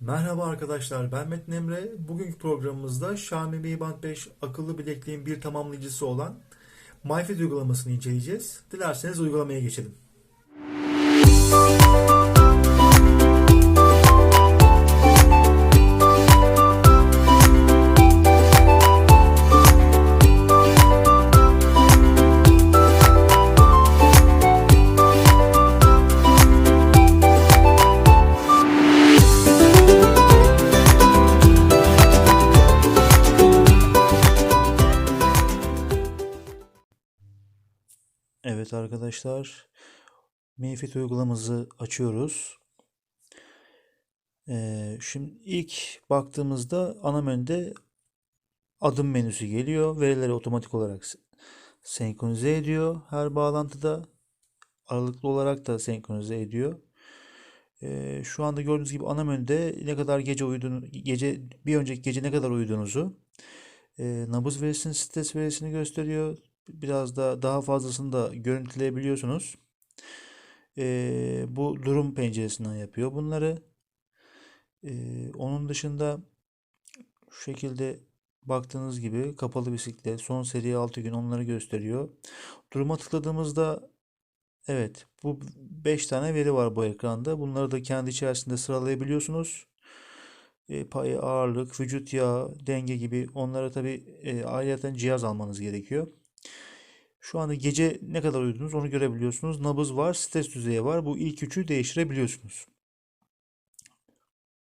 Merhaba arkadaşlar, ben Metin Emre. Bugünkü programımızda Xiaomi Mi Band 5 akıllı bilekliğin bir tamamlayıcısı olan MyFit uygulamasını inceleyeceğiz. Dilerseniz uygulamaya geçelim. Evet arkadaşlar, MiFit uygulamamızı açıyoruz. Ee, şimdi ilk baktığımızda ana menüde adım menüsü geliyor. Verileri otomatik olarak se- senkronize ediyor her bağlantıda. Aralıklı olarak da senkronize ediyor. Ee, şu anda gördüğünüz gibi ana menüde ne kadar gece uyuduğunu, gece bir önceki gece ne kadar uyuduğunuzu, e, nabız verisini, stres verisini gösteriyor. Biraz da daha fazlasını da görüntüleyebiliyorsunuz. Ee, bu durum penceresinden yapıyor bunları. Ee, onun dışında şu şekilde baktığınız gibi kapalı bisiklet, son seri 6 gün onları gösteriyor. Duruma tıkladığımızda evet bu 5 tane veri var bu ekranda. Bunları da kendi içerisinde sıralayabiliyorsunuz. E, payı, ağırlık, vücut yağı, denge gibi onlara tabii e, ayrıca cihaz almanız gerekiyor. Şu anda gece ne kadar uyudunuz onu görebiliyorsunuz. Nabız var, stres düzeyi var. Bu ilk üçü değiştirebiliyorsunuz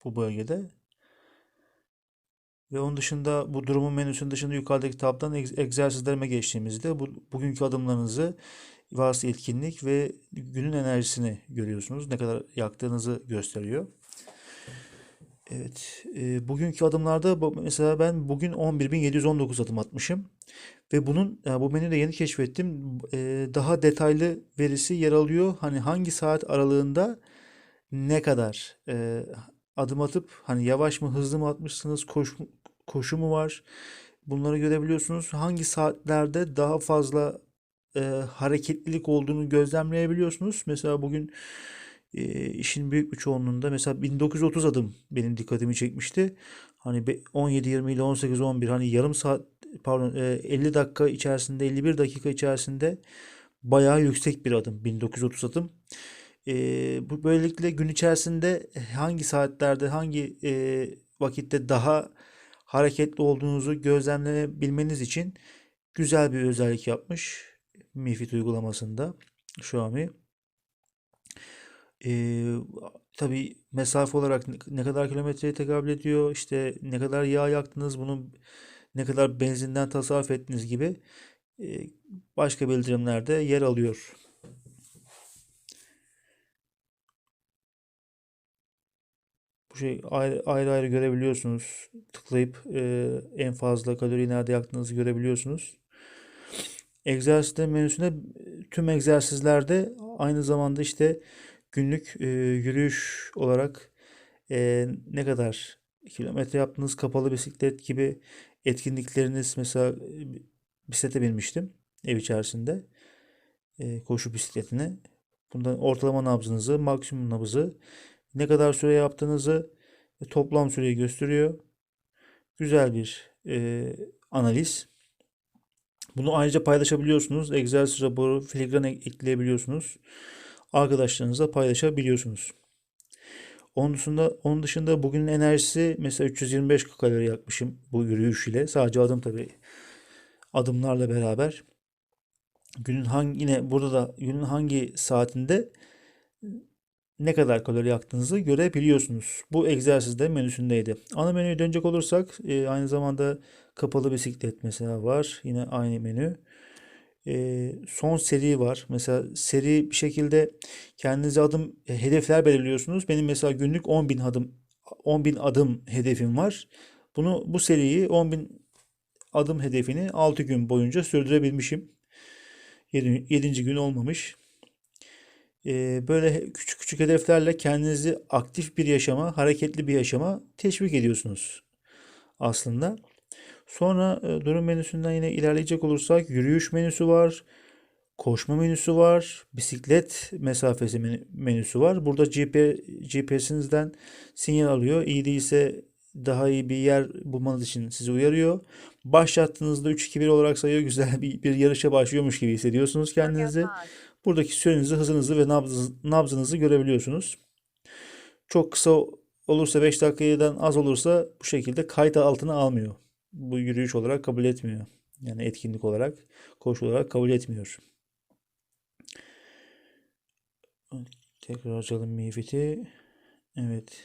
bu bölgede. Ve onun dışında bu durumun menüsünün dışında yukarıdaki tabdan egz- egzersizlerime geçtiğimizde bu, bugünkü adımlarınızı varsa etkinlik ve günün enerjisini görüyorsunuz. Ne kadar yaktığınızı gösteriyor. Evet, e, bugünkü adımlarda mesela ben bugün 11.719 adım atmışım ve bunun e, bu menüde yeni keşfettim. E, daha detaylı verisi yer alıyor. Hani hangi saat aralığında ne kadar e, adım atıp hani yavaş mı hızlı mı atmışsınız koşu, koşu mu var bunları görebiliyorsunuz. Hangi saatlerde daha fazla e, hareketlilik olduğunu gözlemleyebiliyorsunuz. Mesela bugün e, işin büyük bir çoğunluğunda mesela 1930 adım benim dikkatimi çekmişti. Hani 17-20 ile 18-11 hani yarım saat pardon e, 50 dakika içerisinde 51 dakika içerisinde bayağı yüksek bir adım 1930 adım. E, bu böylelikle gün içerisinde hangi saatlerde hangi e, vakitte daha hareketli olduğunuzu gözlemleyebilmeniz için güzel bir özellik yapmış Mi Fit uygulamasında Xiaomi. Ee, tabii mesafe olarak ne kadar kilometreye tekabül ediyor, işte ne kadar yağ yaktınız, bunu ne kadar benzinden tasarruf ettiniz gibi e, başka bildirimlerde yer alıyor. Bu şey ayrı ayrı, görebiliyorsunuz. Tıklayıp e, en fazla kaloriyi nerede yaktığınızı görebiliyorsunuz. Egzersizler menüsünde e, tüm egzersizlerde aynı zamanda işte günlük e, yürüyüş olarak e, ne kadar kilometre yaptınız, kapalı bisiklet gibi etkinlikleriniz mesela e, bisiklete binmiştim ev içerisinde e, koşu bisikletine. Bundan ortalama nabzınızı, maksimum nabzı, ne kadar süre yaptığınızı ve toplam süreyi gösteriyor. Güzel bir e, analiz. Bunu ayrıca paylaşabiliyorsunuz. Egzersiz raporu, filigran ek- ekleyebiliyorsunuz. Arkadaşlarınızla paylaşabiliyorsunuz. Onun dışında, onun dışında bugünün enerjisi mesela 325 kalori yakmışım bu yürüyüş ile. Sadece adım tabii adımlarla beraber. Günün hangi yine burada da günün hangi saatinde ne kadar kalori yaktığınızı görebiliyorsunuz. Bu egzersizde menüsündeydi. Ana menüye dönecek olursak e, aynı zamanda kapalı bisiklet mesela var. Yine aynı menü. Son seri var. Mesela seri bir şekilde kendinize adım e, hedefler belirliyorsunuz. Benim mesela günlük 10.000 adım 10.000 adım hedefim var. Bunu bu seriyi 10.000 adım hedefini 6 gün boyunca sürdürebilmişim. 7. gün olmamış. Böyle küçük küçük hedeflerle kendinizi aktif bir yaşama, hareketli bir yaşama teşvik ediyorsunuz aslında. Sonra e, durum menüsünden yine ilerleyecek olursak yürüyüş menüsü var. koşma menüsü var, bisiklet mesafesi menü- menüsü var. Burada GP, GPS'inizden sinyal alıyor. İyi değilse daha iyi bir yer bulmanız için sizi uyarıyor. Başlattığınızda 3-2-1 olarak sayıyor. Güzel bir, bir yarışa başlıyormuş gibi hissediyorsunuz kendinizi. Buradaki sürenizi, hızınızı ve nabzınız- nabzınızı görebiliyorsunuz. Çok kısa olursa 5 dakikadan az olursa bu şekilde kayıt altına almıyor. Bu yürüyüş olarak kabul etmiyor. Yani etkinlik olarak, koşu olarak kabul etmiyor. Tekrar açalım Mifit'i. Evet.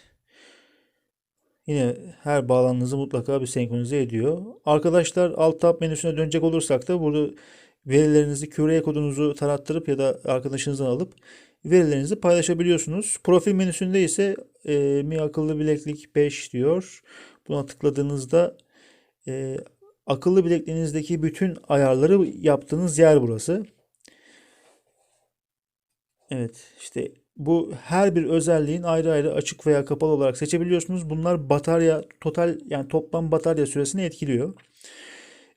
Yine her bağlantınızı mutlaka bir senkronize ediyor. Arkadaşlar alt tab menüsüne dönecek olursak da burada verilerinizi QR kodunuzu tarattırıp ya da arkadaşınızdan alıp verilerinizi paylaşabiliyorsunuz. Profil menüsünde ise e, Mi akıllı bileklik 5 diyor. Buna tıkladığınızda e, akıllı bilekliğinizdeki bütün ayarları yaptığınız yer burası. Evet işte bu her bir özelliğin ayrı ayrı açık veya kapalı olarak seçebiliyorsunuz. Bunlar batarya total yani toplam batarya süresini etkiliyor.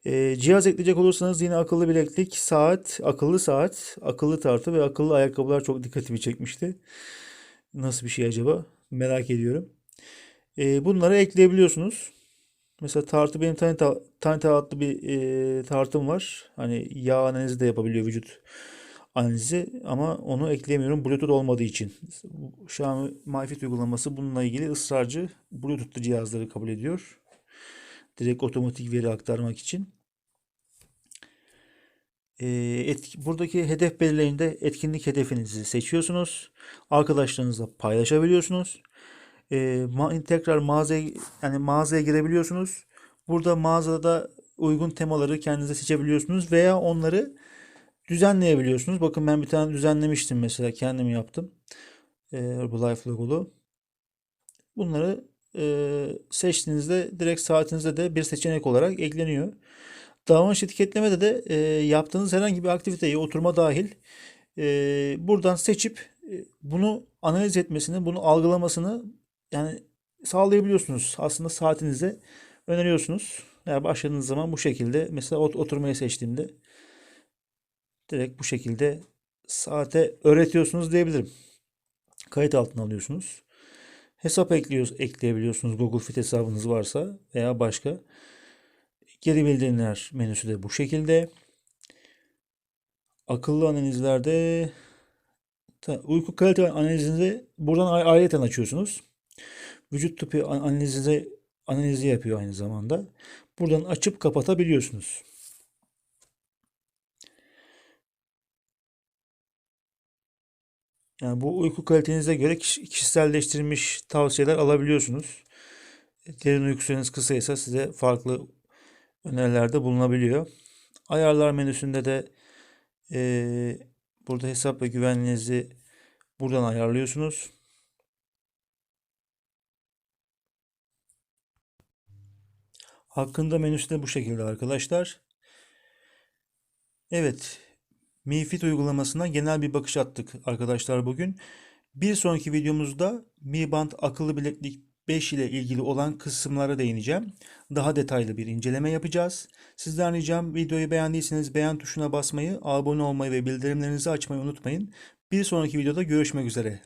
Ee, cihaz ekleyecek olursanız yine akıllı bileklik, saat, akıllı saat, akıllı tartı ve akıllı ayakkabılar çok dikkatimi çekmişti. Nasıl bir şey acaba? Merak ediyorum. Ee, bunları ekleyebiliyorsunuz. Mesela tartı benim Tanita, Tanita adlı bir e, tartım var. Hani yağ analizi de yapabiliyor vücut analizi ama onu ekleyemiyorum Bluetooth olmadığı için. Xiaomi MyFit uygulaması bununla ilgili ısrarcı Bluetooth'lu cihazları kabul ediyor. Direkt otomatik veri aktarmak için. Ee, etki- buradaki hedef belirleyinde etkinlik hedefinizi seçiyorsunuz. Arkadaşlarınızla paylaşabiliyorsunuz. Ee, ma- tekrar mağazaya yani mağazaya girebiliyorsunuz. Burada mağazada uygun temaları kendinize seçebiliyorsunuz veya onları düzenleyebiliyorsunuz. Bakın ben bir tane düzenlemiştim mesela kendim yaptım. Ee, Herbalife logolu. Bunları e, seçtiğinizde direkt saatinizde de bir seçenek olarak ekleniyor. Davranış etiketlemede de e, yaptığınız herhangi bir aktiviteyi oturma dahil e, buradan seçip e, bunu analiz etmesini, bunu algılamasını yani sağlayabiliyorsunuz. Aslında saatinize öneriyorsunuz. Yani başladığınız zaman bu şekilde mesela ot- oturmayı seçtiğimde direkt bu şekilde saate öğretiyorsunuz diyebilirim. Kayıt altına alıyorsunuz. Hesap ekliyoruz, ekleyebiliyorsunuz Google Fit hesabınız varsa veya başka. Geri bildirimler menüsü de bu şekilde. Akıllı analizlerde uyku kalite analizini buradan ay- ayrıyeten açıyorsunuz. Vücut tipi an- analizi analizi yapıyor aynı zamanda. Buradan açıp kapatabiliyorsunuz. Yani bu uyku kalitenize göre kiş- kişiselleştirilmiş tavsiyeler alabiliyorsunuz. Derin uyku süreniz kısaysa size farklı önerilerde bulunabiliyor. Ayarlar menüsünde de eee, burada hesap ve güvenliğinizi buradan ayarlıyorsunuz. Hakkında menüsü de bu şekilde arkadaşlar. Evet, Mi Fit uygulamasına genel bir bakış attık arkadaşlar bugün. Bir sonraki videomuzda Mi Band akıllı bileklik 5 ile ilgili olan kısımlara değineceğim. Daha detaylı bir inceleme yapacağız. Sizden ricam videoyu beğendiyseniz beğen tuşuna basmayı, abone olmayı ve bildirimlerinizi açmayı unutmayın. Bir sonraki videoda görüşmek üzere.